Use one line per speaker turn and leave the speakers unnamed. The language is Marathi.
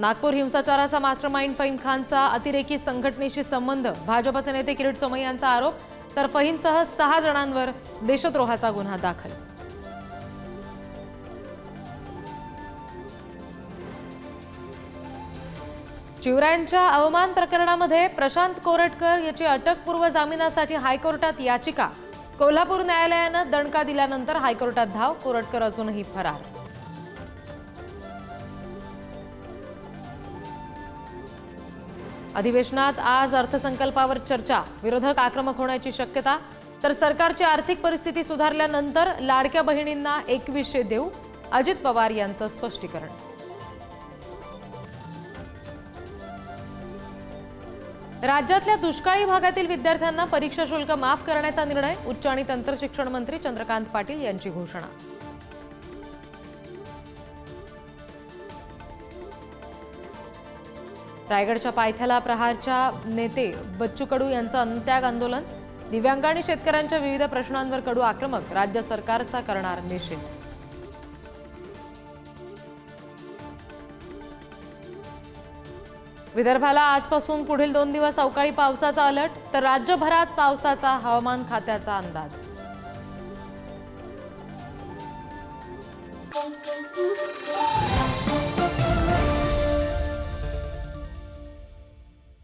नागपूर हिंसाचाराचा मास्टरमाइंड फहीम खानचा अतिरेकी संघटनेशी संबंध भाजपचे नेते किरीट सोमय्या यांचा आरोप तर फहीमसह सहा जणांवर देशद्रोहाचा गुन्हा दाखल. शिवरायांच्या अवमान प्रकरणामध्ये प्रशांत कोरटकर याची अटकपूर्व जामिनासाठी हायकोर्टात याचिका. कोल्हापूर न्यायालयानं दणका दिल्यानंतर हायकोर्टात धाव कोरटकर अजूनही फरार. अधिवेशनात आज अर्थसंकल्पावर चर्चा विरोधक आक्रमक होण्याची शक्यता तर सरकारची आर्थिक परिस्थिती सुधारल्यानंतर लाडक्या बहिणींना एकवीसशे देऊ अजित पवार यांचं स्पष्टीकरण. राज्यातल्या दुष्काळी भागातील विद्यार्थ्यांना परीक्षा शुल्क माफ करण्याचा निर्णय उच्च आणि तंत्रशिक्षण मंत्री चंद्रकांत पाटील यांची घोषणा. रायगडच्या पायथ्याला प्रहारच्या नेते बच्चू कडू यांचं अन्नत्याग आंदोलन दिव्यांग आणि शेतकऱ्यांच्या विविध प्रश्नांवर कडू आक्रमक राज्य सरकारचा करणार निषेध विदर्भाला आजपासून पुढील दोन दिवस अवकाळी पावसाचा अलर्ट तर राज्यभरात पावसाचा हवामान खात्याचा अंदाज
Thank you.